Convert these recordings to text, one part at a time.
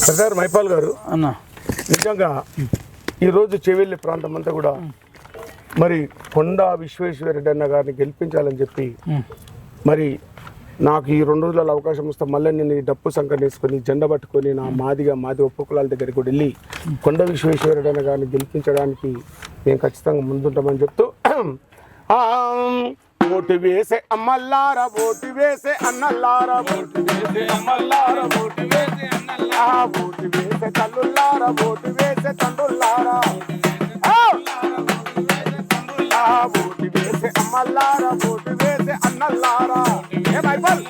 Sir Mypal గారు అన్న. నిజంగా ఈరోజు చెవెల్లి ప్రాంతం అంతా కూడా మరి కొండా విశ్వేశ్వరరెడ్డి అన్న గారిని గెలిపించాలని చెప్పి మరి నాకు ఈ రెండు రోజుల అవకాశం వస్తే మళ్ళీ నేను ఈ డప్పు సంకటన వేసుకొని జెండా పట్టుకొని నా మాదిగా మాది ఒప్పుకులాల దగ్గరికి కూడా వెళ్ళి కొండ విశ్వేశ్వరరెడ్డి అన్న గారిని గెలిపించడానికి మేము ఖచ్చితంగా ముందుంటామని చెప్తూ ఓటు వేసే అమ్మల్లారా ఓటు వేసే అన్నల్లారా ఓటు వేసే అమ్మల్లారా ఓటు వేసే ఓటు వేసే తల్లుల్లారా ఓటు వేసే తండ్రుల్లారా ఓటు వేసే అమ్మల్లారా ఓటు వేసే అన్నల్లారా. ఏ బైబల్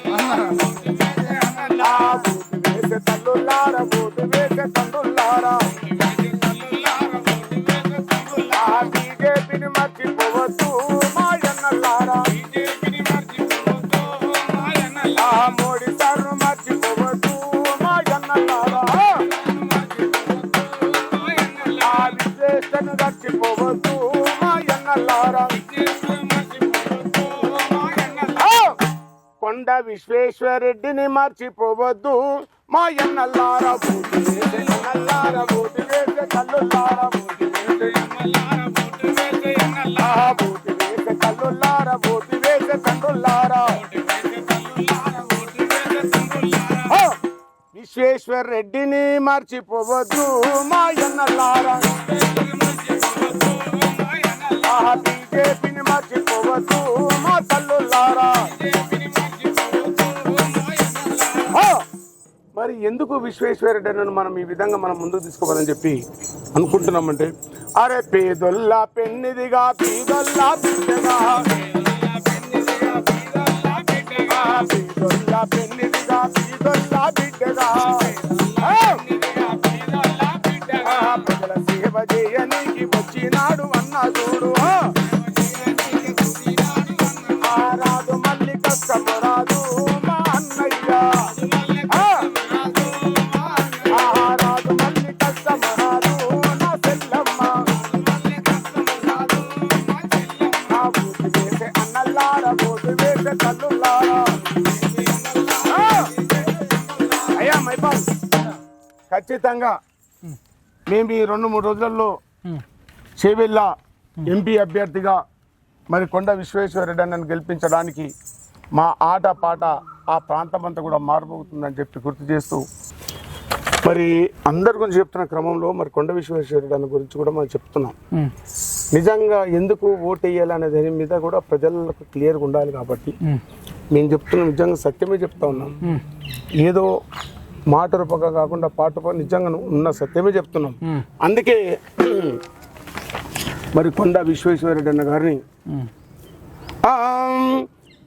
విశ్వేశ్వరరెడ్డిని మర్చిపోవద్దు మా ఎన్నల్లారా ఓటు వేసే ఎన్నల్లారా ఓటు వేసే కల్లుల్లారా ఓటు వేసే ఆ, ఓటు వేసే కల్లుల్లారా వేసే తండ్రుల్లారా విశ్వేశ్వర్ రెడ్డిని మర్చిపోవద్దు మా ఎన్నల్లారా బీజేపీని మర్చిపోవద్దు ఎందుకు విశ్వేశ్వరరెడ్డి అన్నను మనం ఈ విధంగా మనం ముందుకు తీసుకోవాలని చెప్పి అనుకుంటున్నామంటే అరే పేదొల్లా పెన్నిదిగా పేదొల్లా బిడ్డగా. పేదొల్లా పెన్నిదిగా పేదొల్లా బిడ్డగా. ఖచ్చితంగా మేము ఈ రెండు మూడు రోజులలో చేవెళ్ళ ఎంపీ అభ్యర్థిగా మరి కొండ విశ్వేశ్వరరెడ్డి అన్నను గెలిపించడానికి మా ఆట పాట ఆ ప్రాంతం అంతా కూడా మారిపోతుందని చెప్పి గుర్తు చేస్తూ మరి అందరి గురించి చెప్తున్న క్రమంలో మరి కొండ విశ్వేశ్వరరెడ్డి అన్న గురించి కూడా మనం చెప్తున్నాం. నిజంగా ఎందుకు ఓటు వేయాలనే దాని మీద కూడా ప్రజలకు క్లియర్గా ఉండాలి కాబట్టి మేము. చెప్తున్నాం నిజంగా సత్యమే చెప్తా ఉన్నాం. ఏదో మాట రూపంగా కాకుండా పాట నిజంగా ఉన్న సత్యమే చెప్తున్నాం. అందుకే మరి కొండ విశ్వేశ్వరరెడ్డి అన్న గారిని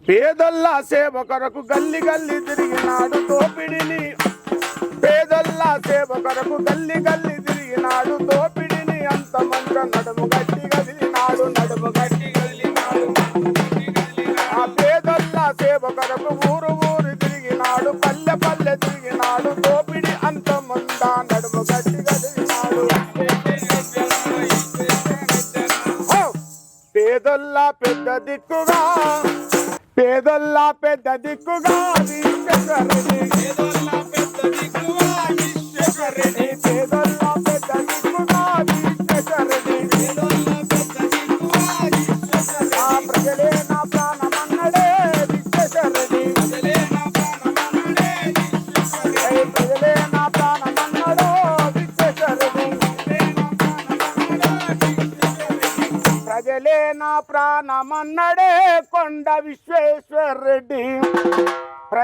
పేదల్లా సేవ కొరకు గల్లి గల్లి తిరిగినాడు దోపిడిని పేదల్లా సేవ కొరకు గల్లి గల్లి తిరిగినాడు దోపిడిని అంత మంచ నడుము గట్టి కదిలినాడు నడుము గట్టి కదిలినాడు ఆ పేదల్లా సేవ కొరకు ఊరు పేదల్లా పెద్ద దిక్కుగా పేదల్లా పెద్ద దిక్కుగా. పేదల్లా పెద్ద దిక్కుగా విశ్వేశ్వరుని.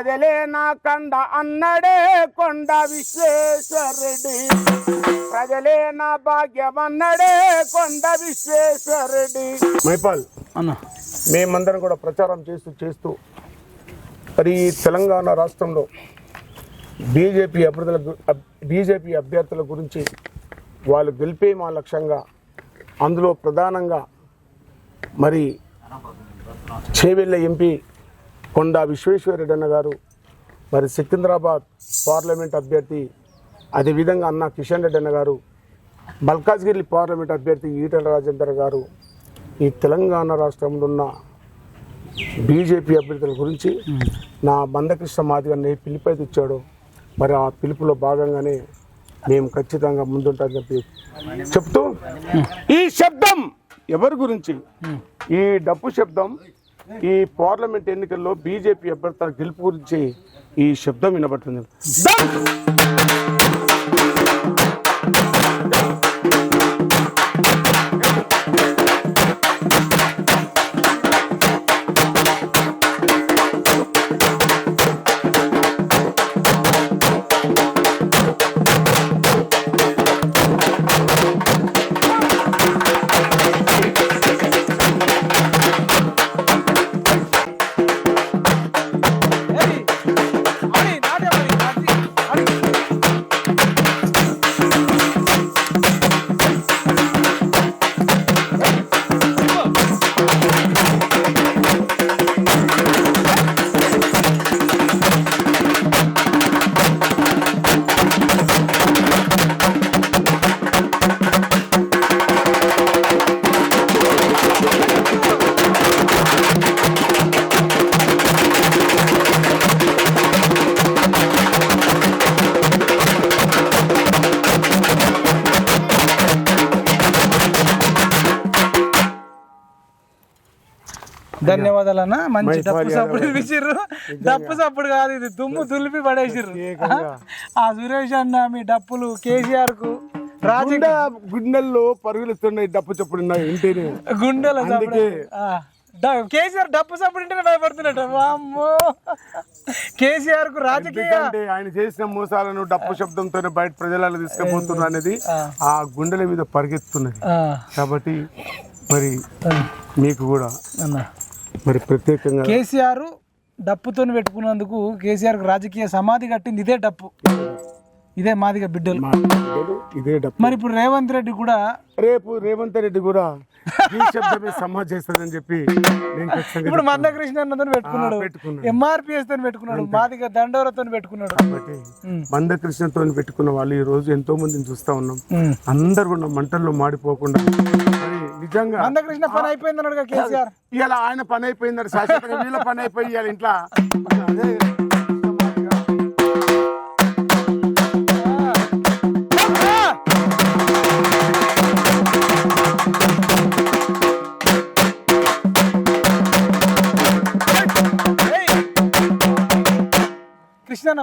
ప్రజలే నా కండ అన్నడే కొండ విశ్వేశ్వర్ రెడ్డి ప్రజలే నా భాగ్యం అన్నడే కొండ విశ్వేశ్వర్ రెడ్డి మైపాల్ అన్న. మేమందరం కూడా ప్రచారం చేస్తూ చేస్తూ మరి తెలంగాణ రాష్ట్రంలో బీజేపీ అభ్యర్థుల గు- అబ్- బీజేపీ అభ్యర్థుల గురించి వాళ్ళు గెలిపే మా లక్ష్యంగా అందులో ప్రధానంగా మరి చేవెళ్ళ ఎంపీ కొండా విశ్వేశ్వరరెడ్డి అన్న గారు మరి సికింద్రాబాద్ పార్లమెంట్ అభ్యర్థి అదేవిధంగా అన్న కిషన్ రెడ్డి అన్న గారు మల్కాజ్గిరి పార్లమెంట్ అభ్యర్థి ఈటల రాజేందర్ గారు ఈ తెలంగాణ రాష్ట్రంలో ఉన్న బీజేపీ అభ్యర్థుల గురించి నా మందకృష్ణ మాదిగ పిలుపు అయితే ఇచ్చాడు మరి ఆ పిలుపులో భాగంగానే మేము ఖచ్చితంగా ముందుంటామని చెప్పి చెప్తూ ఈ శబ్దం ఎవరి గురించి? ఈ డప్పు శబ్దం ఈ పార్లమెంట్ ఎన్నికల్లో బీజేపీ అభ్యర్థుల గెలుపు గురించి ఈ శబ్దం వినబడుతుంది. ధన్యవాదాలు అన్న మంచి డప్పు సప్పుడు విసిర్రు డప్పు సప్పుడు కాదు ఇది. దుమ్ము దులిపి పడేసిర్రు. ఆ సురేష్ అన్న మీ డప్పులు కేసీఆర్కు రాజకీయ గుండె గుండెల్లో పరుగులుస్తున్నాయి డప్పు చప్పుడు ఇంటిని. గుండెల అందుకే. కేసీఆర్ డప్పు సప్పుడు ఇంటేనే భయపడుతున్నట్టు. వామ్మో. కేసీఆర్కు రాజకీయ ఆయన చేసిన మోసాలను డప్పు శబ్దంతోనే బయట ప్రజలలో తీసుకుపోతున్నారు అనేది ఆ. గుండెల మీద పరిగెత్తున్నది. కాబట్టి మరి మీకు కూడా అన్న. మరి ప్రత్యేకంగా కేసీఆర్ డప్పుతో పెట్టుకున్నందుకు కేసీఆర్కు రాజకీయ సమాధి కట్టింది ఇదే డప్పు. ఇదే మాదిగ బిడ్డలు. ఇదే డప్పు. మరి ఇప్పుడు రేవంత్ రెడ్డి కూడా రేపు రేవంత్ రెడ్డి కూడా ఈ శబ్దమే సమాజ్ చేస్తుందని చెప్పి ఇప్పుడు మందకృష్ణ అన్నతో పెట్టుకున్నాడు. ఎంఆర్పిఎస్తో పెట్టుకున్నాడు. మాదిగ దండోరతో పెట్టుకున్నాడు. కాబట్టి మందకృష్ణతో పెట్టుకున్న వాళ్ళు ఈ రోజు ఎంతో మందిని చూస్తా ఉన్నాం. అందరు కూడా మంటల్లో మాడిపోకుండా నిజంగా. మందకృష్ణ పని అయిపోయింది అన్నాడుగా కేసీఆర్. ఆయన పని అయిపోయిందని శాశ్వతంగా వీళ్ళ పని అయిపోయి ఇవాళ ఇంట్లో. అదే.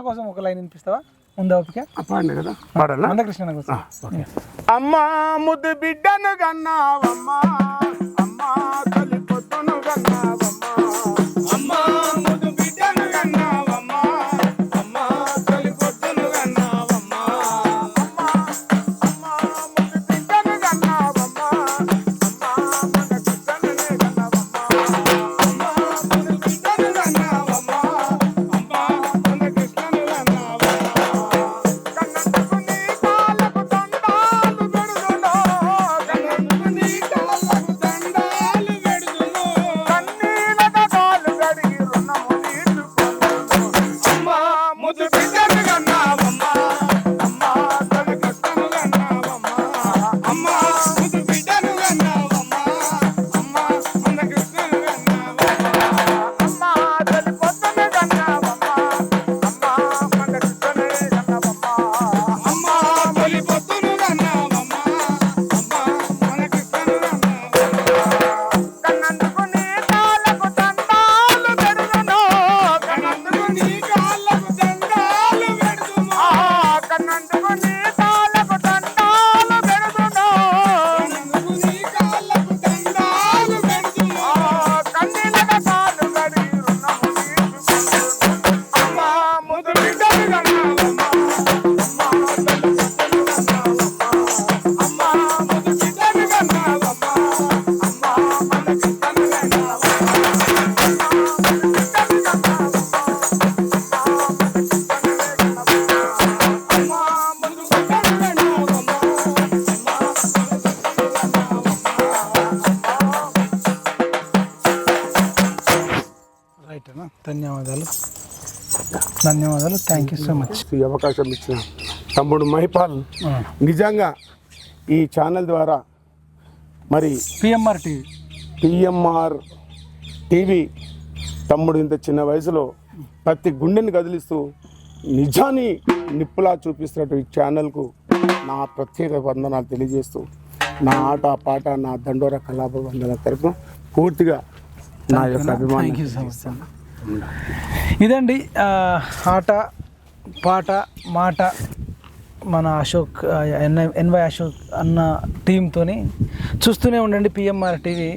కోసం ఒక లైన్ వినిపిస్తావా? ఉందా ఓపిక పాడిన కదా పాడాలా మందకృష్ణ కోసం అమ్మా ముద్దు బిడ్డను గన్నావమ్మా అమ్మా తల్లి పొత్తును గన్నావమ్మా ధన్యవాదాలు. థ్యాంక్ యూ సో మచ్ ఈ అవకాశం ఇచ్చిన తమ్ముడు మహిపాల్ నిజంగా ఈ ఛానల్ ద్వారా మరి పిఎంఆర్ టీవీ పిఎంఆర్ టీవీ తమ్ముడు ఇంత చిన్న వయసులో ప్రతి గుండెని కదిలిస్తూ నిజాన్ని నిప్పులా చూపిస్తున్నట్టు ఈ ఛానల్కు నా ప్రత్యేక వందనాలు తెలియజేస్తూ నా ఆట పాట నా దండోర కలాప వందల తరఫున పూర్తిగా నా యొక్క అభిమానం ఇదండి ఆట పాట మాట మన అశోక్ ఎన్ఐ ఎన్వై అశోక్ అన్న టీంతోని చూస్తూనే ఉండండి పిఎంఆర్ టీవీ